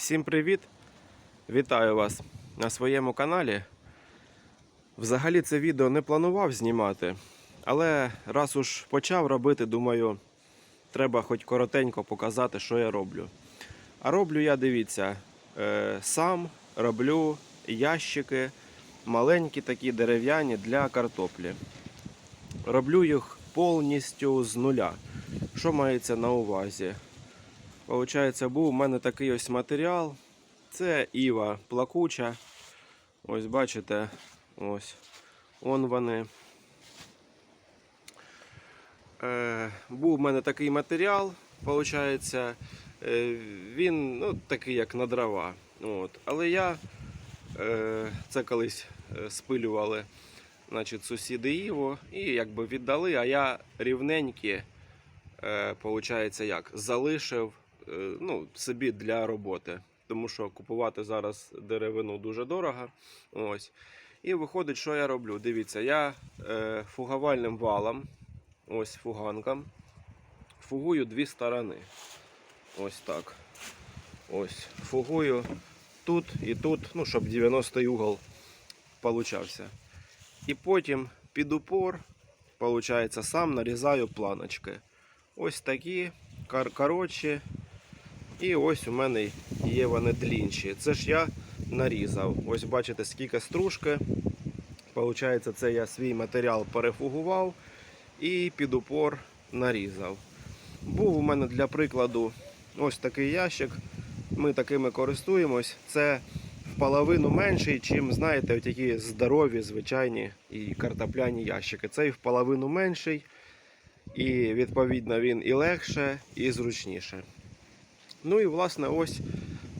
Всім привіт! Вітаю вас на своєму каналі. Взагалі це відео не планував знімати, але раз уж почав робити, думаю, треба хоч коротенько показати, що я роблю. А роблю я, дивіться, е, сам роблю ящики маленькі такі дерев'яні для картоплі. Роблю їх повністю з нуля. Що мається на увазі? Получається, був у мене такий ось матеріал. Це Іва плакуча. Ось бачите, ось. Он вони. Е, був у мене такий матеріал, получається, е, він ну, такий, як на дрова. От. Але я е, це колись е, спилювали значить, сусіди Іво і якби віддали, а я рівненькі, е, получається, як, залишив ну, собі для роботи. Тому що купувати зараз деревину дуже дорого. Ось. І виходить, що я роблю. Дивіться, я е, фугавальним валом, ось фуганком, фугую дві сторони. Ось так. Ось. Фугую тут і тут, ну, щоб 90 угол получався. І потім під упор, получається, сам нарізаю планочки. Ось такі, кор- коротші. І ось у мене є вони длінші. Це ж я нарізав. Ось бачите, скільки стружки. Получається, це я свій матеріал перефугував і під упор нарізав. Був у мене для прикладу ось такий ящик. Ми такими користуємось. Це в половину менший, чим, знаєте, такі здорові, звичайні і картопляні ящики. Цей в половину менший. І відповідно він і легше, і зручніше. Ну і власне ось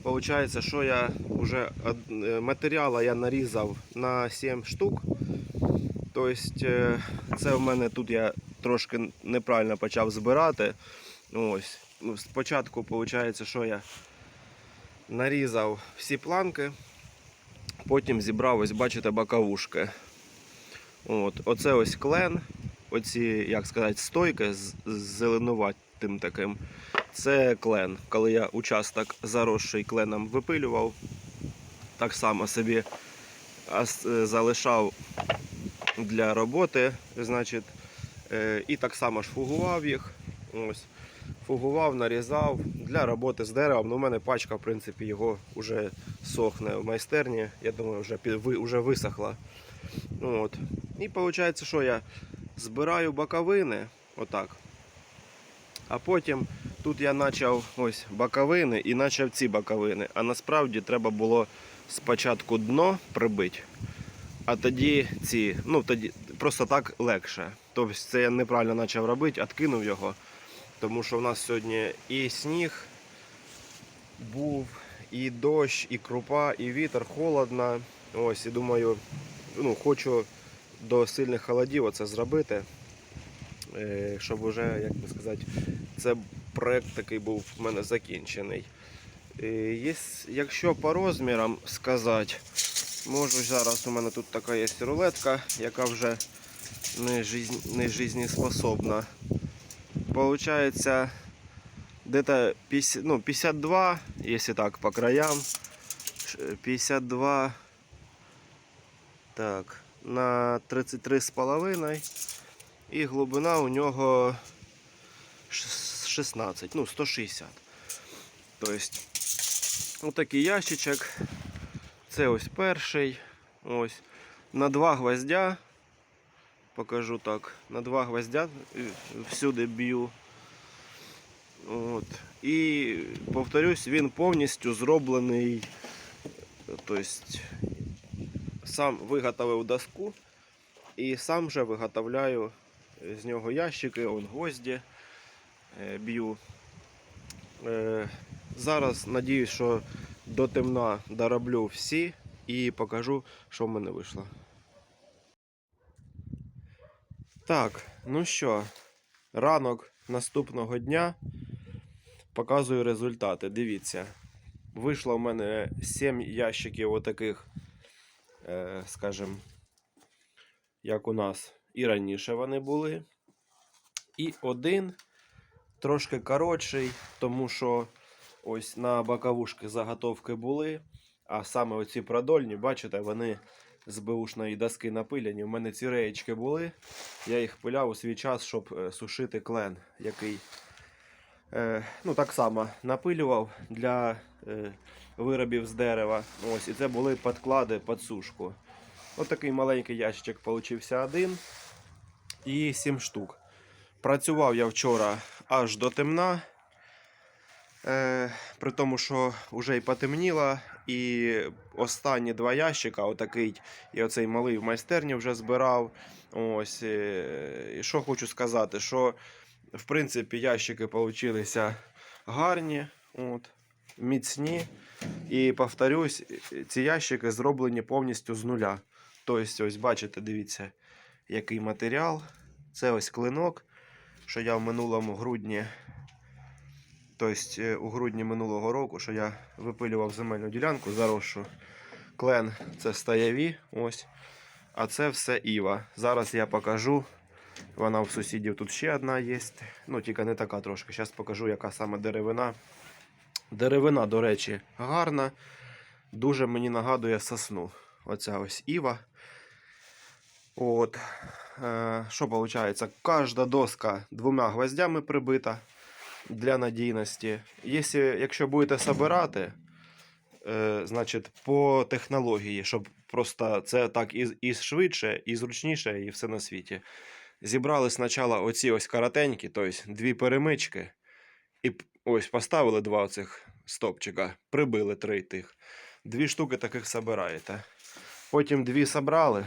виходить, що я вже е, матеріала я нарізав на 7 штук. Тобто е, це в мене тут я трошки неправильно почав збирати. Ось. Ну, Спочатку виходить, що я нарізав всі планки, потім зібрав, ось бачите, боковушки. От. Оце ось клен, оці, як сказати, стойки з зеленуватим таким. Це клен. Коли я участок заросший кленом випилював, так само собі е, залишав для роботи, значить, е, і так само ж фугував їх. Ось. Фугував, нарізав для роботи з деревом. Ну, у мене пачка, в принципі, його вже сохне в майстерні. Я думаю, вже, вже висохла. Ну, От. І виходить, що я збираю боковини, отак. А потім тут я почав ось боковини і почав ці боковини. А насправді треба було спочатку дно прибити, а тоді ці, ну тоді просто так легше. Тобто це я неправильно почав робити, откинув його. Тому що в нас сьогодні і сніг був, і дощ, і крупа, і вітер, холодно. Ось, і думаю, ну, хочу до сильних холодів оце зробити. е, Щоб уже, як би сказати, це проект такий був в мене закінчений. Е, якщо по розмірам сказати, можу зараз у мене тут така є рулетка, яка вже не, жизнь, не жизнеспособна. Получается где-то 50, ну, 52, если так по краям. 52 так, на 33 з половиною. І глибина у нього 16, ну 160. Тобто, отакий ящичок. Це ось перший. Ось. На два гвоздя. Покажу так. На два гвоздя е, всюди б'ю. От. І повторюсь, він повністю зроблений. Тобто сам виготовив доску і сам же виготовляю з нього ящики, он гвозді б'ю. Е, Зараз надіюсь, що до темна дороблю всі і покажу, що в мене вийшло. Так, ну що, ранок наступного дня показую результати. Дивіться, вийшло в мене 7 ящиків отаких, е, скажімо, як у нас і раніше вони були. І один трошки коротший, тому що ось на боковушки заготовки були. А саме оці продольні, бачите, вони з беушної доски напилені. У мене ці реєчки були. Я їх пиляв у свій час, щоб е, сушити клен, який е, ну, так само напилював для е, виробів з дерева. Ось, і це були підклади під сушку. Ось такий маленький ящичок получився один і 7 штук. Працював я вчора аж до темна. Е, при тому, що вже й потемніло, і останні два ящика, отакий і оцей малий в майстерні вже збирав. Ось, е, і що хочу сказати, що в принципі ящики получилися гарні, от, міцні. І повторюсь, ці ящики зроблені повністю з нуля. Тобто, ось бачите, дивіться, який матеріал. Це ось клинок, що я в минулому грудні, тобто е, у грудні минулого року, що я випилював земельну ділянку, заросшу. Клен це стаєві, ось. А це все Іва. Зараз я покажу. Вона в сусідів тут ще одна є. Ну, тільки не така трошки. Зараз покажу, яка саме деревина. Деревина, до речі, гарна. Дуже мені нагадує сосну. Оця ось Іва. От. Е, що виходить? Кожна доска двома гвоздями прибита для надійності. Якщо, якщо будете собирати, е, значить, по технології, щоб просто це так і, і швидше, і зручніше, і все на світі. Зібрали спочатку оці ось коротенькі, тобто дві перемички, і ось поставили два оцих стопчика, прибили три тих. Дві штуки таких собираєте. Потім дві собрали,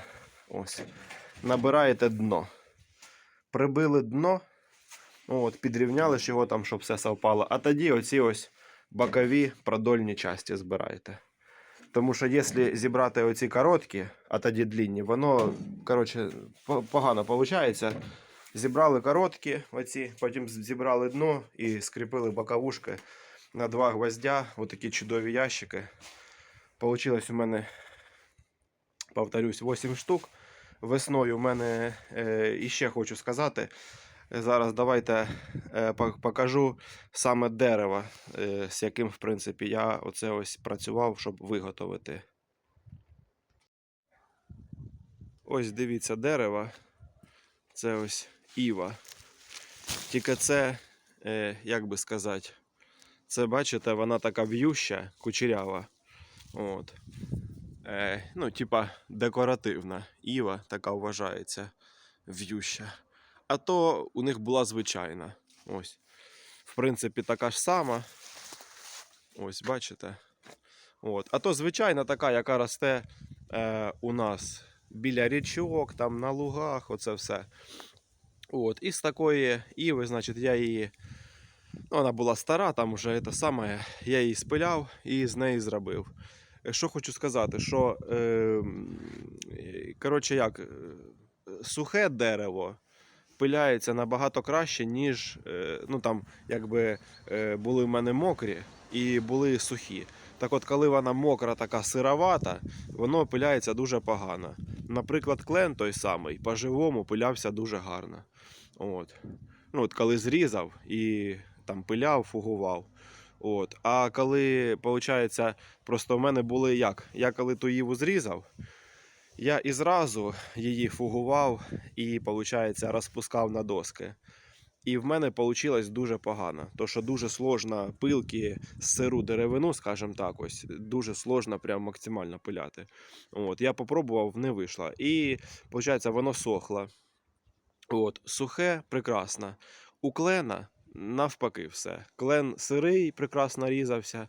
ось, набираєте дно. Прибили дно, от, підрівняли ж його там, щоб все совпало. А тоді оці ось бокові продольні часті збираєте. Тому що якщо зібрати оці короткі, а тоді длінні, воно коротше, погано виходить. Зібрали короткі, оці, потім зібрали дно і скріпили боковушки на два гвоздя, отакі чудові ящики. Получилось у мене, повторюсь, 8 штук. Весною у мене е, іще хочу сказати. Зараз давайте е, покажу саме дерево, е, з яким, в принципі, я оце ось працював, щоб виготовити. Ось дивіться дерево. Це ось Іва. Тільки це, як би сказати, це, бачите, вона така в'юща, кучерява. От. Е, ну, типа декоративна. Іва така вважається в'юща. А то у них була звичайна. Ось. В принципі, така ж сама. Ось, бачите. От. А то звичайна така, яка росте е, у нас біля річок, там на лугах, оце все. От. І з такої іви, значить, я її. Ну, вона була стара, там вже те саме, я її спиляв і з неї зробив. Е, Що хочу сказати, що е, е, коротше як, е, сухе дерево пиляється набагато краще, ніж е, ну, там, якби, е, були в мене мокрі і були сухі. Так от, коли вона мокра, така сировата, воно пиляється дуже погано. Наприклад, клен той самий по-живому пилявся дуже гарно. От. Ну, от коли зрізав і там пиляв, фугував. От. А коли, виходить, просто в мене були як? Я коли ту їву зрізав, я і зразу її фугував і, виходить, розпускав на доски. І в мене вийшло дуже погано. То, що дуже сложно пилки з сиру деревину, скажімо так, ось дуже сложно прям максимально пиляти. От, я попробував, не вийшло. І, виходить, воно сохло. От, сухе, прекрасно. У клена навпаки все. Клен сирий, прекрасно різався.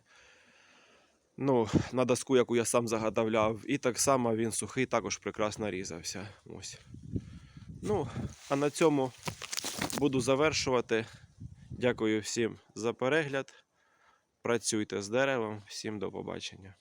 Ну, на доску, яку я сам заготовляв. І так само він сухий також прекрасно різався. Ось. Ну, а на цьому буду завершувати. Дякую всім за перегляд. Працюйте з деревом. Всім до побачення.